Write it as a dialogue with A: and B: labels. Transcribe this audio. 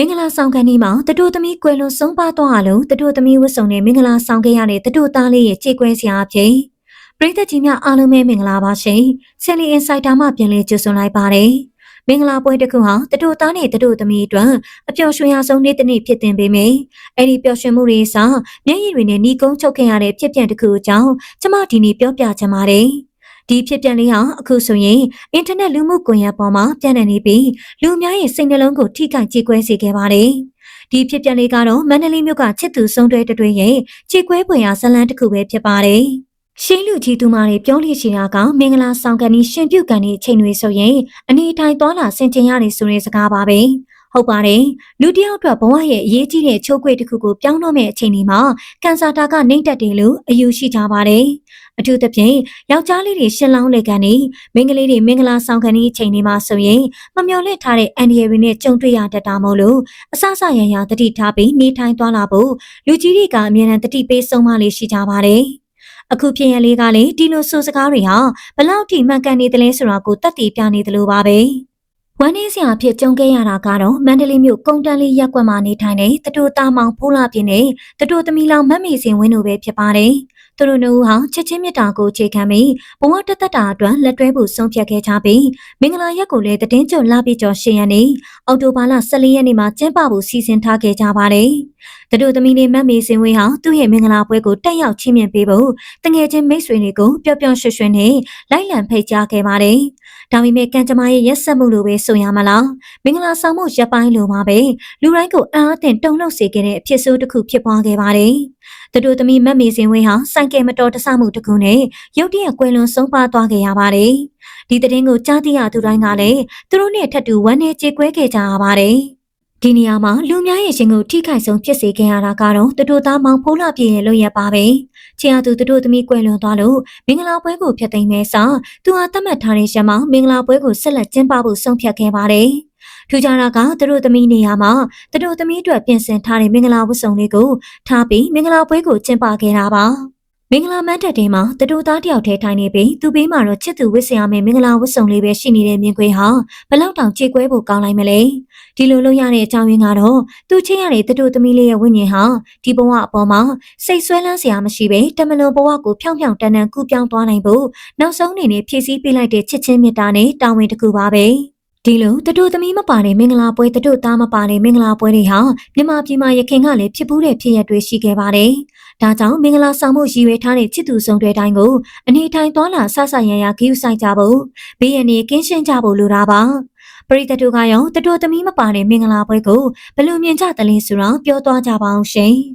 A: မင်္ဂလာဆောင်ကန်ဒီမှာတတို့သမီးကွယ်လွန်ဆုံးပါသွားလို့တတို့သမီးဝတ်ဆောင်နဲ့မင်္ဂလာဆောင်ခဲ့ရတဲ့တတို့သားလေးရဲ့ကြေကွဲစရာအဖြစ်ပရိသတ်ကြီးများအားလုံးပဲမင်္ဂလာပါရှင်ဆယ်လီအင်ဆိုင်တာမှပြန်လည်ကြိုဆိုလိုက်ပါတယ်မင်္ဂလာပွဲတစ်ခုဟာတတို့သားနဲ့တတို့သမီးအတွက်အပျော်ရွှင်ရဆုံးနေ့တစ်နေ့ဖြစ်တင်ပေမယ့်အဲ့ဒီပျော်ရွှင်မှုတွေအစားမျက်ရည်တွေနဲ့ညီကုန်းချုပ်ခဲ့ရတဲ့ဖြစ်ပျံတစ်ခုအကြောင်းကျမဒီနေ့ပြောပြချင်ပါတယ် ဒီဖြစ်ပြန်လေးဟာအခုဆိုရင်အင်တာနက်လူမှုကွန်ရက်ပေါ်မှာပြန့်နှံ့နေပြီးလူအများရဲ့စိတ်နှလုံးကိုထိခိုက်ကြေကွဲစေခဲ့ပါတယ်။ဒီဖြစ်ပြန်လေးကတော့မန္တလေးမြို့ကချစ်သူဆုံးတွဲတစ်တွဲရဲ့ကြေကွဲပွေရာဇလန်းတစ်ခုပဲဖြစ်ပါတယ်။ရှင်းလူကြီးသူမတွေပြောလို့ရှိတာကမင်္ဂလာဆောင်ကန်ဒီရှင်ပြုတ်ကန်ဒီအချိန်တွေဆိုရင်အနေထိုင်သွားလာဆင်ကျင်ရတယ်ဆိုတဲ့စကားပါပဲ။ဟုတ်ပါတယ်လူတစ်ယောက်အတွက်ဘဝရဲ့အရေးကြီးတဲ့ချိုးခွေတစ်ခုကိုပြောင်းတော့မယ့်အချိန်ဒီမှာကန်ဆာတာကနှိမ့်တက်တယ်လို့အယူရှိကြပါတယ် အထူးသဖြင့်ယောက်ျားလေးတွေရှင်းလောင်းလေကန်နေမိန်းကလေးတွေမင်္ဂလာဆောင်ကန်ဒီအချိန်ဒီမှာဆိုရင်မမျော်လင့်ထားတဲ့အန်ဒီရီနဲ့ကြုံတွေ့ရတတ်တာမို့လို့အဆဆရရတတိထားပြီးနေထိုင်သွားလာဖို့လူကြီးတွေကအမြဲတမ်းတတိပေးဆုံးမလေးရှိကြပါတယ်အခုဖြစ်ရလေးကလေဒီလိုဆိုစကားတွေဟာဘလောက်ထိမှန်ကန်နေသလဲဆိုတာကိုတတ်တည်ပြနေသလိုပါပဲဝမ်းနည်းစရာအဖြစ်ကြုံခဲ့ရတာကတော့မန္တလေးမြို့ကုန်းတန်းလေးရက်ကွက်မှာနေထိုင်တဲ့တတိုတာမောင်ဖိုးလာပြင်းနဲ့တတိုသမီလောင်မတ်မေစင်ဝင်းတို့ပဲဖြစ်ပါတယ်။ သူတို့နှစ်ဦးဟာချစ်ချင်းမြတ်တာကိုခြေခံပြီးဘဝတသက်တာအတွက်လက်တွဲဖို့ဆုံးဖြတ်ခဲ့ကြပြီးမင်္ဂလာရက်ကိုလည်းတည်င်းကြုံလာပြီးကျော်ရှင်းရနေအော်တိုဘာလ14ရက်နေ့မှာကျင်းပဖို့စီစဉ်ထားခဲ့ကြပါတယ်။တတိုသမီလေးမတ်မေစင်ဝင်းဟာသူ့ရဲ့မင်္ဂလာပွဲကိုတက်ရောက်ချင်းမြင်ပေးဖို့တငယ်ချင်းမိတ်ဆွေတွေကိုပျော်ပျော်ရွှင်ရွှင်နဲ့လိုက်လံဖိတ်ကြားခဲ့ပါတယ်။ဒါပေမဲ့ကံကြမ္မာရဲ့ရက်ဆက်မှုလိုပဲဆိုရမလားမင်္ဂလာဆောင်မှုရပ်ပိုင်းလိုပါပဲလူတိုင်းကိုအားအသင့်တုံ့လှုပ်စေခဲ့တဲ့အဖြစ်ဆိုးတစ်ခုဖြစ်ပွားခဲ့ပါတယ်။ သူတို့သမီးမတ်မေစင်ဝင်းဟာစိုက်ကယ်မတော်တဆမှုတစ်ခုနဲ့ရုတ်တရက်ကွယ်လွန်ဆုံးပါသွားခဲ့ရပါတယ်။ဒီသတင်းကိုကြားသိရသူတိုင်းကလည်းသူတို့နဲ့ထပ်တူဝမ်းနည်းကြေကွဲခဲ့ကြရပါတယ်။ဒီနေရာမှာလူများရဲ့ရှင်ကိုထိခိုက်ဆုံးဖြစ်စေခဲ့ရတာကတော့တတို့သားမောင်ဖိုးလာပြည့်ရဲ့လို့ရပါပဲ။ချင်ရသူတတို့သမီးကွယ်လွန်သွားလို့မင်္ဂလာပွဲကိုဖျက်သိမ်းမဲစာသူဟာသတ်မှတ်ထားတဲ့ရက်မှာမင်္ဂလာပွဲကိုဆက်လက်ကျင်းပဖို့ဆုံးဖြတ်ခဲ့ပါတယ်။ ထူးခြားတာကသူတို့သမီးနေရာမှာသူတို့သမီးအတွက်ပြင်ဆင်ထားတဲ့မင်္ဂလာဝတ်စုံလေးကိုထားပြီးမင်္ဂလာပွဲကိုကျင်းပခဲ့တာပါ။မင်္ဂလာမန်းတက်တဲမှာတတူသားတယောက်တည်းထိုင်နေပြီးသူဘေးမှာတော့ချစ်သူဝစ်ဆရာမယ်မင်္ဂလာဝတ်စုံလေးပဲရှိနေတဲ့မြင်ကွင်းဟာဘလောက်တောင်ကြေကွဲဖို့ကောင်းလိုက်မလဲဒီလိုလုပ်ရတဲ့အကြောင်းရင်းကတော့သူချင်းရတဲ့တတူသမီးလေးရဲ့ဝိညာဉ်ဟာဒီဘဝအပေါ်မှာစိတ်ဆွဲလန်းစရာမရှိပဲတမလွန်ဘဝကိုဖြောင်းဖြောင်းတန်တန်ကူးပြောင်းသွားနိုင်ဖို့နောက်ဆုံးအနေနဲ့ဖြည့်ဆည်းပေးလိုက်တဲ့ချစ်ချင်းမေတ္တာနဲ့တာဝန်တစ်ခုပါပဲ ဒီလိုတတူသမီးမပါတဲ့မင်္ဂလာပွဲတတူသားမပါတဲ့မင်္ဂလာပွဲတွေဟာမြန်မာပြည်မှာရခင်ကလည်းဖြစ်ပူးတဲ့ဖြစ်ရပ်တွေရှိခဲ့ပါတယ်။ဒါကြောင့်မင်္ဂလာဆောင်မှုရည်ရွယ်ထားတဲ့ချစ်သူဆောင်တွေတိုင်းကိုအနေထိုင်သွားလာဆဆရရဂရုစိုက်ကြဖို့ဘေးရန်တွေကင်းရှင်းကြဖို့လိုတာပါ။ပရိသတ်တို့ကရောတတူသမီးမပါတဲ့မင်္ဂလာပွဲကိုဘယ်လိုမြင်ကြသလဲဆိုတာပြောသွားကြပါအောင်ရှင်။